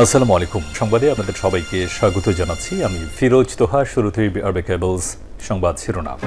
আসসালামু আলাইকুম। সংবাদে আপনাদের সবাইকে স্বাগত জানাচ্ছি। আমি ফিরোজ তোহা শুরুতেই আরবে কেবলস সংবাদ শিরোনাম।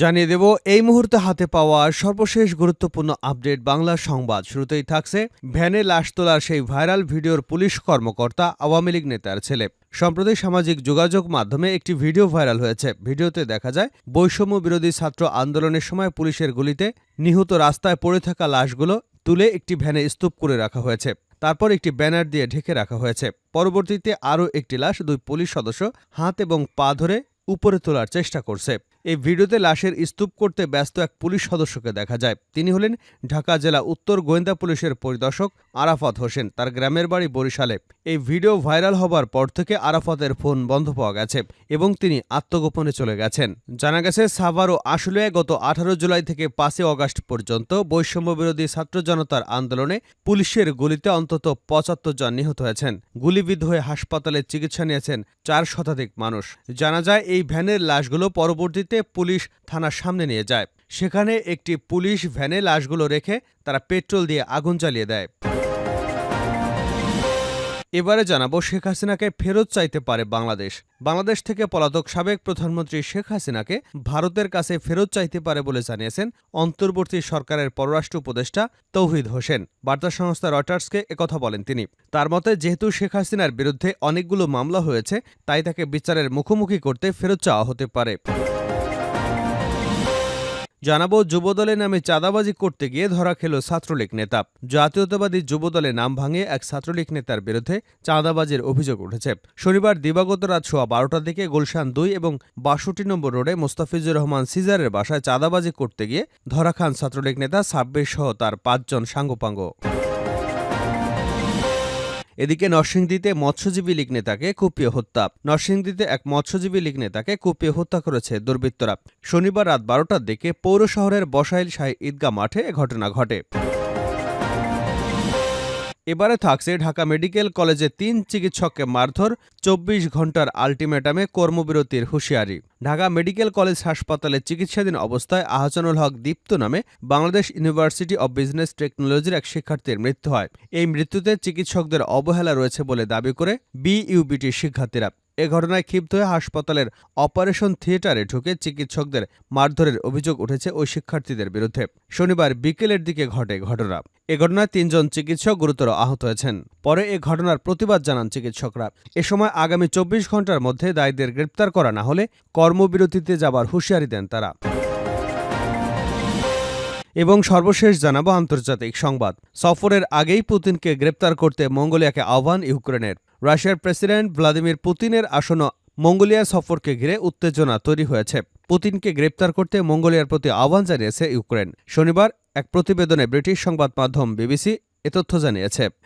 জানিয়ে দেব, এই মুহূর্তে হাতে পাওয়া সর্বশেষ গুরুত্বপূর্ণ আপডেট বাংলা সংবাদ। শুরুতেই থাকছে ভ্যানে লাশ তোলার সেই ভাইরাল ভিডিওর পুলিশ কর্মকর্তা, আওয়ামী লীগ নেতার ছেলে। সম্প্রতি সামাজিক যোগাযোগ মাধ্যমে একটি ভিডিও ভাইরাল হয়েছে। ভিডিওতে দেখা যায় বৈষম্য বিরোধী ছাত্র আন্দোলনের সময় পুলিশের গুলিতে নিহত রাস্তায় পড়ে থাকা লাশগুলো তুলে একটি ভ্যানে স্তূপ করে রাখা হয়েছে। তারপর একটি ব্যানার দিয়ে ঢেকে রাখা হয়েছে। পরবর্তীতে আরও একটি লাশ দুই পুলিশ সদস্য হাত এবং পা ধরে উপরে তোলার চেষ্টা করছে। এই ভিডিওতে লাশের স্তূপ করতে ব্যস্ত এক পুলিশ সদস্যকে দেখা যায়। তিনি হলেন ঢাকা জেলা উত্তর গোয়েন্দা পুলিশের পরিদর্শক আরাফাত হোসেন। তার গ্রামের বাড়ি বরিশালে। এই ভিডিও ভাইরাল হবার পর থেকে আরাফাতের ফোন বন্ধ পাওয়া গেছে এবং তিনি আত্মগোপনে চলে গেছেন। জানা গেছে, সাভার ও আশুলিয়ায় গত আঠারো জুলাই থেকে পাঁচই অগাস্ট পর্যন্ত বৈষম্য বিরোধী ছাত্র জনতার আন্দোলনে পুলিশের গুলিতে অন্তত পঁচাত্তর জন নিহত হয়েছেন। গুলিবিদ্ধ হয়ে হাসপাতালে চিকিৎসা নিয়েছেন চার শতাধিক মানুষ। জানা যায়, এই ভ্যানের লাশগুলো পরবর্তীতে পুলিশ থানার সামনে নিয়ে যায়। সেখানে একটি পুলিশ ভ্যানে লাশগুলো রেখে তারা পেট্রোল দিয়ে আগুন জ্বালিয়ে দেয়। এবারে জানাব শেখ হাসিনাকে ফেরত চাইতে পারে বাংলাদেশ। বাংলাদেশ থেকে পলাতক সাবেক প্রধানমন্ত্রী শেখ হাসিনাকে ভারতের কাছে ফেরত চাইতে পারে বলে জানিয়েছেন অন্তর্বর্তী সরকারের পররাষ্ট্র উপদেষ্টা তৌহিদ হোসেন। বার্তা সংস্থা রয়টার্সকে একথা বলেন তিনি। তার মতে, যেহেতু শেখ হাসিনার বিরুদ্ধে অনেকগুলো মামলা হয়েছে, তাই তাকে বিচারের মুখোমুখি করতে ফেরত চাওয়া হতে পারে। জানাব যুবদলের নামে চাঁদাবাজি করতে গিয়ে ধরা খেল ছাত্রলীগ নেতা। জাতীয়তাবাদী যুবদলে নাম ভাঙে এক ছাত্রলীগ নেতার বিরুদ্ধে চাঁদাবাজির অভিযোগ উঠেছে। শনিবার দিবাগত রাত সোয়া বারোটার দিকে গুলশান দুই এবং বাষট্টি নম্বর রোডে মোস্তাফিজুর রহমান সিজারের বাসায় চাঁদাবাজি করতে গিয়ে ধরা খান ছাত্রলীগ নেতা সাব্বির সহ তার পাঁচজন সাঙ্গপাঙ্গ। এদিকে নরসিংদীতে মৎস্যজীবী লীগ নেতাকে কুপিয়ে হত্যা। নরসিংদীতে এক মৎস্যজীবী লীগ নেতাকে কুপিয়ে হত্যা করেছে দুর্বৃত্তরা। শনিবার রাত বারোটার দিকে পৌর শহরের বসাইল শাহী ঈদগাহ মাঠে ঘটনা ঘটে। এবারে থাকছে ঢাকা মেডিকেল কলেজে তিন চিকিৎসককে মারধর, চব্বিশ ঘণ্টার আলটিমেটামে কর্মবিরতির হুঁশিয়ারি। ঢাকা মেডিকেল কলেজ হাসপাতালে চিকিৎসাধীন অবস্থায় আহসানুল হক দীপ্ত নামে বাংলাদেশ ইউনিভার্সিটি অব বিজনেস টেকনোলজির এক শিক্ষার্থীর মৃত্যু হয়। এই মৃত্যুতে চিকিৎসকদের অবহেলা রয়েছে বলে দাবি করে বিইউবিটির শিক্ষার্থীরা। এ ঘটনায় ক্ষিপ্ত হয়ে হাসপাতালের অপারেশন থিয়েটারে ঢুকে চিকিৎসকদের মারধরের অভিযোগ উঠেছে ওই শিক্ষার্থীদের বিরুদ্ধে। শনিবার বিকেলের দিকে ঘটে ঘটনা। এ ঘটনায় তিনজন চিকিৎসক গুরুতর আহত হয়েছেন। পরে এ ঘটনার প্রতিবাদ জানান চিকিৎসকরা। এ সময় আগামী চব্বিশ ঘণ্টার মধ্যে দায়ীদের গ্রেপ্তার করা না হলে কর্মবিরতিতে যাবার হুঁশিয়ারি দেন তারা। এবং সর্বশেষ জানাব আন্তর্জাতিক সংবাদ। সফরের আগেই পুতিনকে গ্রেপ্তার করতে মঙ্গোলিয়াকে আহ্বান ইউক্রেনের। রাশিয়ার প্রেসিডেন্ট ভ্লাদিমির পুতিনের আসন্ন মঙ্গোলিয়া সফরকে ঘিরে উত্তেজনা তৈরি হয়েছে। পুতিনকে গ্রেপ্তার করতে মঙ্গোলিয়ার প্রতি আহ্বান জানিয়েছে ইউক্রেন। শনিবার এক প্রতিবেদনে ব্রিটিশ সংবাদ মাধ্যম বিবিসি এ তথ্য জানিয়েছে।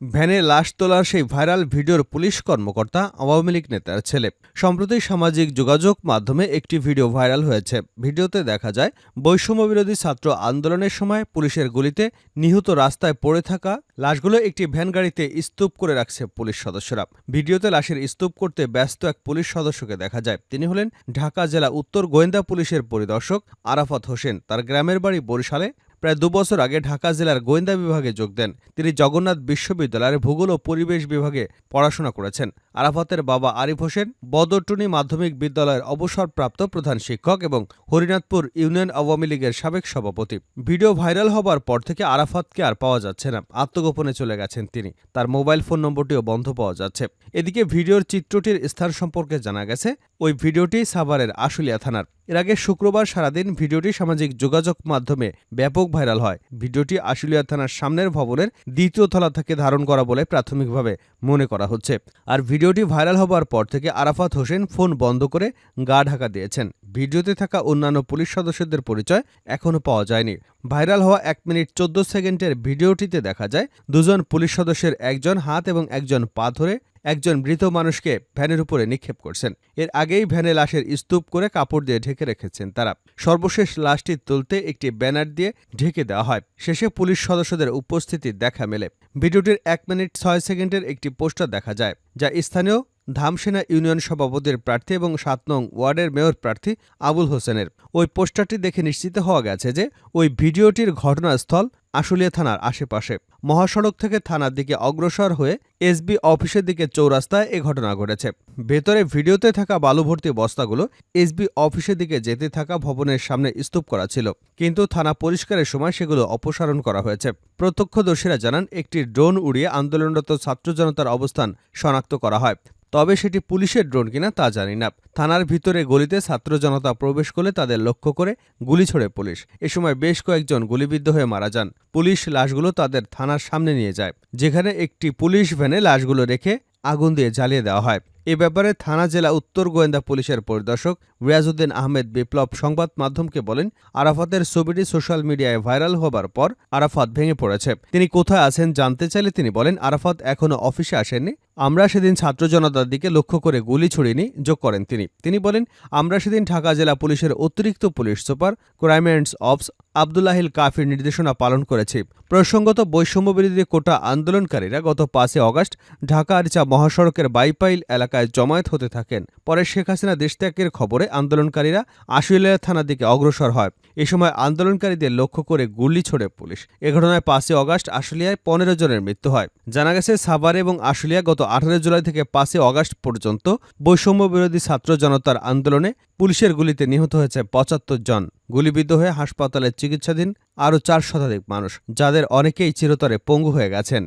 ভ্যানে লাশ তোলার সেই ভাইরাল ভিডিওর পুলিশ কর্মকর্তা আওয়ামী লীগ নেতার ছেলে। সম্প্রতি সামাজিক যোগাযোগ মাধ্যমে একটি ভিডিও ভাইরাল হয়েছে। ভিডিওতে দেখা যায় বৈষম্যবিরোধী ছাত্র আন্দোলনের সময় পুলিশের গুলিতে নিহত রাস্তায় পড়ে থাকা লাশগুলো একটি ভ্যান গাড়িতে স্তূপ করে রাখছে পুলিশ সদস্যরা। ভিডিওতে লাশের স্তূপ করতে ব্যস্ত এক পুলিশ সদস্যকে দেখা যায়। তিনি হলেন ঢাকা জেলা উত্তর গোয়েন্দা পুলিশের পরিদর্শক আরাফাত হোসেন। তার গ্রামের বাড়ি বরিশালে প্রায় দুবছর আগে ঢাকা জেলার গোয়েন্দা বিভাগে যোগ দেন। তিনি জগন্নাথ বিশ্ববিদ্যালয়ের ভূগোল ও পরিবেশ বিভাগে পড়াশোনা করেছেন। আরাফাতের বাবা আরিফ হোসেন, বদরটুনি মাধ্যমিক বিদ্যালয়ের অবসরপ্রাপ্ত প্রধান শিক্ষক এবং হরিনাথপুর ইউনিয়ন আওয়ামী লীগের সাবেক সভাপতি। ভিডিও ভাইরাল হবার পর থেকে আরাফাতকে আর পাওয়া যাচ্ছে না। আত্মগোপনে চলে গেছেন তিনি। তার মোবাইল ফোন নম্বরটিও বন্ধ পাওয়া যাচ্ছে। এদিকে ভিডিওর চিত্রটির স্থান সম্পর্কে জানা গেছে ওই ভিডিওটি সাভারের আশুলিয়া থানার। এর আগে শুক্রবার সারাদিন ভিডিওটি সামাজিক যোগাযোগ মাধ্যমে ব্যাপক ভাইরাল হয়। ভিডিওটি আশুলিয়া থানার সামনের ভবনের দ্বিতীয় তলা থেকে ধারণ করা বলে প্রাথমিকভাবে মনে করা হচ্ছে। আর ভিডিওটি ভাইরাল হবার পর থেকে আরাফাত হোসেন ফোন বন্ধ করে গা ঢাকা দিয়েছেন। ভিডিওতে থাকা অন্যান্য পুলিশ সদস্যদের পরিচয় এখনও পাওয়া যায়নি। ভাইরাল হওয়া এক মিনিট চোদ্দ সেকেন্ডের ভিডিওটিতে দেখা যায়, দুজন পুলিশ সদস্যের একজন হাত এবং একজন পা ধরে একজন মৃত মানুষকে ভ্যানের উপরে নিক্ষেপ করছেন। এর আগেই ভ্যানে লাশের স্তূপ করে কাপড় দিয়ে ঢেকে রেখেছেন তারা। সর্বশেষ লাশটি তুলতে একটি ব্যানার দিয়ে ঢেকে দেওয়া হয়। শেষে পুলিশ সদস্যদের উপস্থিতি দেখা মেলে। ভিডিওটির এক মিনিট ছয় সেকেন্ডের একটি পোস্টার দেখা যায়, যা স্থানীয় ধামসেনা ইউনিয়ন সভাপতির প্রার্থী এবং সাত নং ওয়ার্ডের মেয়র প্রার্থী আবুল হোসেনের। ওই পোস্টারটি দেখে নিশ্চিত হওয়া গেছে যে ওই ভিডিওটির ঘটনাস্থল আশুলিয়া থানার আশেপাশে। মহাসড়ক থেকে থানার দিকে অগ্রসর হয়ে এসবি অফিসের দিকে চৌরাস্তায় এ ঘটনা ঘটেছে। ভেতরে ভিডিওতে থাকা বালুভর্তি বস্তাগুলো এসবি অফিসের দিকে যেতে থাকা ভবনের সামনে স্তূপ করা ছিল, কিন্তু থানা পরিষ্কারের সময় সেগুলো অপসারণ করা হয়েছে। প্রত্যক্ষদর্শীরা জানান, একটি ড্রোন উড়িয়ে আন্দোলনরত ছাত্র জনতার অবস্থান শনাক্ত করা হয়। তবে সেটি পুলিশের ড্রোন কিনা তা জানি না। থানার ভিতরে গলিতে ছাত্র জনতা প্রবেশ করলে তাদের লক্ষ্য করে গুলি ছোড়ে পুলিশ। এ সময় বেশ কয়েকজন গুলিবিদ্ধ হয়ে মারা যান। পুলিশ লাশগুলো তাদের থানার সামনে নিয়ে যায়, যেখানে একটি পুলিশ ভ্যানে লাশগুলো রেখে আগুন দিয়ে জ্বালিয়ে দেওয়া হয়। এ ব্যাপারে থানা জেলা উত্তর গোয়েন্দা পুলিশের পরিদর্শক রিয়াজউদ্দিন আহমেদ বিপ্লব সংবাদ মাধ্যমকে বলেন, আরাফাতের ছবিটি সোশ্যাল মিডিয়ায় ভাইরাল হবার পর আরাফাত ভেঙে পড়েছে। তিনি কোথায় আছেন জানতে চাইলে তিনি বলেন, আরাফাত এখনও অফিসে আসেননি। আমরা সেদিন ছাত্র জনতার দিকে লক্ষ্য করে গুলি ছড়িনি, যোগ করেন তিনি। তিনি বলেন, আমরা সেদিন ঢাকা জেলা পুলিশের অতিরিক্ত police super, crime and ops Abdullahil কাফির নির্দেশনা পালন করেছে। প্রসঙ্গত, বৈষম্য বিরোধী কোটা আন্দোলনকারীরা গত পাঁচই অগস্ট ঢাকা আরিচা মহাসড়কের বাইপাইল এলাকায় জমায়েত হতে থাকেন। পরে শেখ হাসিনা দেশত্যাগের খবরে আন্দোলনকারীরা আশুলিয়া থানার দিকে অগ্রসর হয়। এ সময় আন্দোলনকারীদের লক্ষ্য করে গুলি ছোড়ে পুলিশ। এ ঘটনায় পাঁচই অগস্ট আশুলিয়ায় পনেরো জনের মৃত্যু হয়। জানা গেছে, সাভার এবং আশুলিয়া গত আঠারো জুলাই থেকে পাঁচই অগস্ট পর্যন্ত বৈষম্য বিরোধী ছাত্র জনতার আন্দোলনে পুলিশের গুলিতে নিহত হয়েছে পঁচাত্তর জন। গুলিবিদ্ধ হয়ে হাসপাতালে চিকিৎসাধীন আরও চার শতাধিক মানুষ যাদের অনেকেই চিরতরে পঙ্গু হয়ে গেছেন।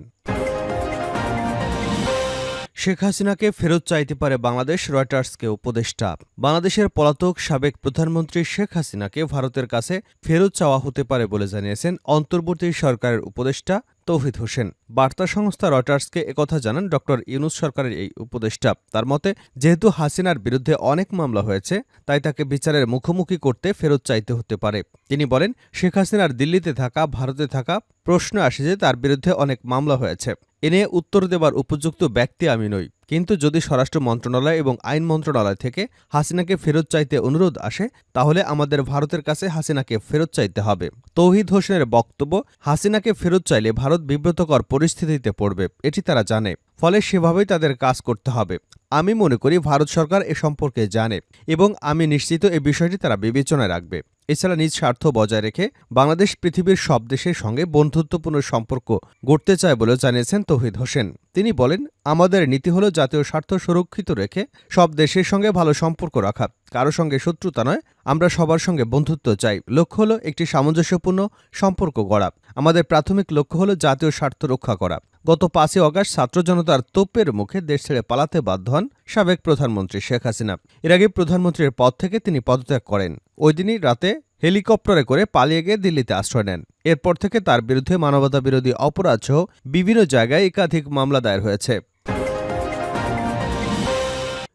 শেখ হাসিনাকে ফেরত চাইতে পারে বাংলাদেশ, রয়টার্সকে উপদেষ্টা। বাংলাদেশের পলাতক সাবেক প্রধানমন্ত্রী শেখ হাসিনাকে ভারতের কাছে ফেরত চাওয়া হতে পারে বলে জানিয়েছেন অন্তর্বর্তী সরকারের উপদেষ্টা তৌহিদ হোসেন। বার্তা সংস্থা রয়টার্সকে একথা জানান ড. ইউনুস সরকারের এই উপদেষ্টা। তার মতে, যেহেতু হাসিনার বিরুদ্ধে অনেক মামলা হয়েছে, তাই তাকে বিচারের মুখোমুখি করতে ফেরত চাইতে হতে পারে। তিনি বলেন, শেখ হাসিনার দিল্লিতে থাকা, ভারতে থাকা প্রশ্ন আসে যে তার বিরুদ্ধে অনেক মামলা হয়েছে। এ নিয়ে উত্তর দেবার উপযুক্ত ব্যক্তি আমি নই। কিন্তু যদি স্বরাষ্ট্র মন্ত্রণালয় এবং আইন মন্ত্রণালয় থেকে হাসিনাকে ফেরত চাইতে অনুরোধ আসে, তাহলে আমাদের ভারতের কাছে হাসিনাকে ফেরত চাইতে হবে। তৌহিদ হোসেনের বক্তব্য, হাসিনাকে ফেরত চাইলে ভারত বিব্রতকর পরিস্থিতিতে পড়বে, এটি তারা জানে। ফলে সেভাবেই তাদের কাজ করতে হবে। আমি মনে করি, ভারত সরকার এ সম্পর্কে জানে এবং আমি নিশ্চিত এই বিষয়টি তারা বিবেচনায় রাখবে। এছাড়া নিজ স্বার্থ বজায় রেখে বাংলাদেশ পৃথিবীর সব দেশের সঙ্গে বন্ধুত্বপূর্ণ সম্পর্ক গড়তে চায় বলে জানিয়েছেন তৌহিদ হোসেন। তিনি বলেন, আমাদের নীতি হল জাতীয় স্বার্থ সুরক্ষিত রেখে সব দেশের সঙ্গে ভালো সম্পর্ক রাখা। কারও সঙ্গে শত্রুতা নয় আমরা সবার সঙ্গে বন্ধুত্ব চাই। লক্ষ্য হলো একটি সামঞ্জস্যপূর্ণ সম্পর্ক গড়া। আমাদের প্রাথমিক লক্ষ্য হলো জাতীয় স্বার্থ রক্ষা করা। গত পাঁচই অগাস্ট ছাত্র জনতার তোপের মুখে দেশ ছেড়ে পালাতে বাধ্য হন সাবেক প্রধানমন্ত্রী শেখ হাসিনা। এর আগে প্রধানমন্ত্রীর পদ থেকে তিনি পদত্যাগ করেন। ওই দিনই রাতে হেলিকপ্টারে করে পালিয়ে গিয়ে দিল্লিতে আশ্রয় নেন। এরপর থেকে তার বিরুদ্ধে মানবতা বিরোধী অপরাধ সহ বিভিন্ন জায়গায় একাধিক মামলা দায়ের হয়েছে।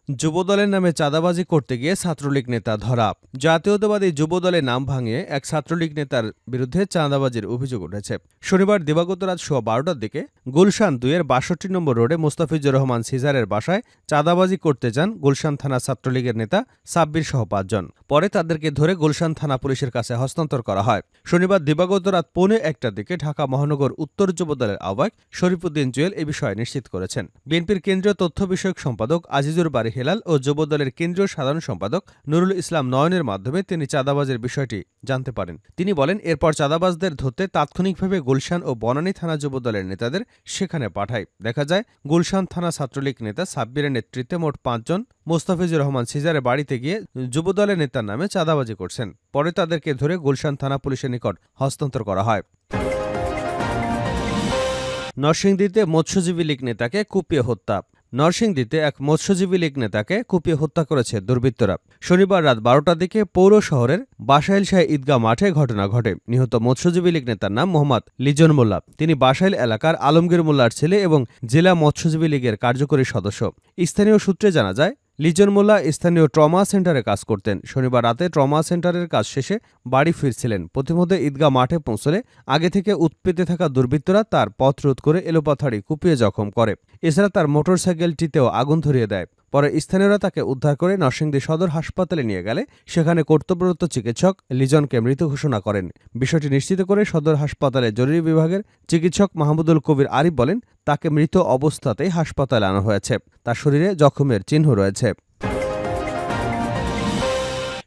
যুবদলের নামে চাঁদাবাজি করতে গিয়ে ছাত্রলীগ নেতা ধরা জাতীয়তাবাদী যুবদলের নাম ভাঙিয়ে এক ছাত্রলীগ নেতার বিরুদ্ধে চাঁদাবাজির অভিযোগ উঠেছে। শনিবার দিবাগত রাত সোয়া বারোটার দিকে গুলশান দুইয়ের বাষট্টি নম্বর রোডে মুস্তাফিজুর রহমান সিজারের বাসায় চাঁদাবাজি করতে যান গুলশান থানা ছাত্রলীগের নেতা সাব্বির সহ পাঁচজন। পরে তাদেরকে ধরে গুলশান থানা পুলিশের কাছে হস্তান্তর করা হয়। শনিবার দিবাগত রাত পৌনে একটার দিকে ঢাকা মহানগর উত্তর যুবদলের আহ্বায়ক শরীফুদ্দিন জুয়েল এ বিষয়ে নিশ্চিত করেছেন। বিএনপির কেন্দ্রীয় তথ্য বিষয়ক সম্পাদক আজিজুর বাড়ি হেলাল ও যুবদলের কেন্দ্রীয় সাধারণ সম্পাদক নুরুল ইসলাম নয়নের মাধ্যমে তিনি চাঁদাবাজের বিষয়টি জানতে পারেন। তিনি বলেন, এরপর চাঁদাবাজদের ধরতে তাৎক্ষণিকভাবে গুলশান ও বনানী থানা যুবদলের নেতাদের সেখানে পাঠায়। দেখা যায়, গুলশান থানা ছাত্রলীগ নেতা সাব্বিরের নেতৃত্বে মোট পাঁচজন, মোস্তাফিজুর রহমান সিজারের বাড়িতে গিয়ে যুবদলের নেতার নামে চাঁদাবাজি করছেন। পরে তাদেরকে ধরে গুলশান থানা পুলিশের নিকট হস্তান্তর করা হয়। নরসিংদীতে মৎস্যজীবী লীগ নেতাকে কুপিয়ে হত্যা। নরসিংদীতে এক মৎস্যজীবী লীগ নেতাকে কুপিয়ে হত্যা করেছে দুর্বৃত্তরা। শনিবার রাত বারোটার দিকে পৌর শহরের বাসাইল শাহ ঈদগাহ মাঠে ঘটনা ঘটে। নিহত মৎস্যজীবী লীগ নেতার নাম মোহাম্মদ লিজন মোল্লা। তিনি বাসাইল এলাকার আলমগীর মোল্লার ছেলে এবং জেলা মৎস্যজীবী লীগের কার্যকরী সদস্য। স্থানীয় সূত্রে জানা যায় লিজন মোল্লা স্থানীয় ট্রমা সেন্টারে কাজ করতেন। শনিবার রাতে ট্রমা সেন্টারের কাজ শেষে বাড়ি ফিরছিলেন। প্রতিমধ্যে ঈদগাহ মাঠে পৌঁছলে আগে থেকে উৎপেতে থাকা দুর্বৃত্তরা তার পথ রোধ করে এলোপাথাড়ি কুপিয়ে জখম করে। এছাড়া তার মোটরসাইকেলটিতেও আগুন ধরিয়ে দেয়। পরে স্থানীয়রা তাকে উদ্ধার করে নরসিংদী সদর হাসপাতালে নিয়ে গেলে, সেখানে কর্তব্যরত চিকিৎসক লিজনকে মৃত ঘোষণা করেন। বিষয়টি নিশ্চিত করে সদর হাসপাতালে জরুরি বিভাগের চিকিৎসক মাহমুদুল কবির আরিফ বলেন, তাকে মৃত অবস্থাতেই হাসপাতালে আনা হয়েছে। তার শরীরে জখমের চিহ্ন রয়েছে।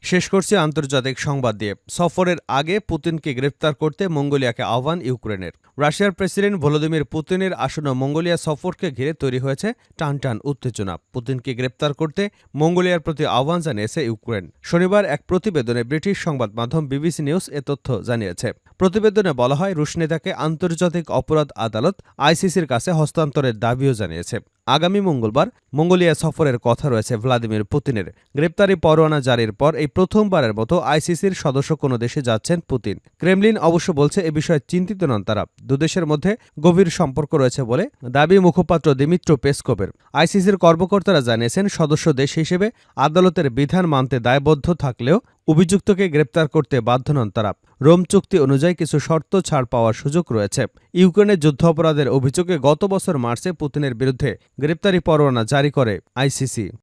শেষ করছি আন্তর্জাতিক সংবাদ দিয়ে। সফরের আগে পুতিনকে গ্রেপ্তার করতে মঙ্গোলিয়াকে আহ্বান ইউক্রেনের। রাশিয়ার প্রেসিডেন্ট ভলোদিমির পুতিনের আসন্ন মঙ্গোলিয়া সফরকে ঘিরে তৈরি হয়েছে টান টান উত্তেজনা। পুতিনকে গ্রেপ্তার করতে মঙ্গোলিয়ার প্রতি আহ্বান জানিয়েছে ইউক্রেন। শনিবার এক প্রতিবেদনে ব্রিটিশ সংবাদ মাধ্যম বিবিসি নিউজ এ তথ্য জানিয়েছে। প্রতিবেদনে বলা হয়, রুশ নেতাকে আন্তর্জাতিক অপরাধ আদালত আইসিসির কাছে হস্তান্তরের দাবিও জানিয়েছে। আগামী মঙ্গলবার মঙ্গোলিয়া সফরের কথা রয়েছে ভ্লাদিমির পুতিনের। গ্রেপ্তারি পরোয়ানা জারির পর এই প্রথমবারের মতো আইসিসির সদস্য কোনো দেশে যাচ্ছেন পুতিন। ক্রেমলিন অবশ্য বলছে, এ বিষয়ে চিন্তিত নন তারা। দুদেশের মধ্যে গভীর সম্পর্ক রয়েছে বলে দাবি মুখপাত্র দিমিত্র পেসকোভের। আইসিসির কর্মকর্তারা জানিয়েছেন, সদস্য দেশ হিসেবে আদালতের বিধান মানতে দায়বদ্ধ থাকলেও অভিযুক্তকে গ্রেপ্তার করতে বাধ্য নন তারা। রোম চুক্তি অনুযায়ী কিছু শর্ত ছাড় পাওয়ার সুযোগ রয়েছে। ইউক্রেনের যুদ্ধ অপরাধের অভিযোগে গত বছর মার্চে পুতিনের বিরুদ্ধে গ্রেপ্তারি পরোয়ানা জারি করে আইসিসি।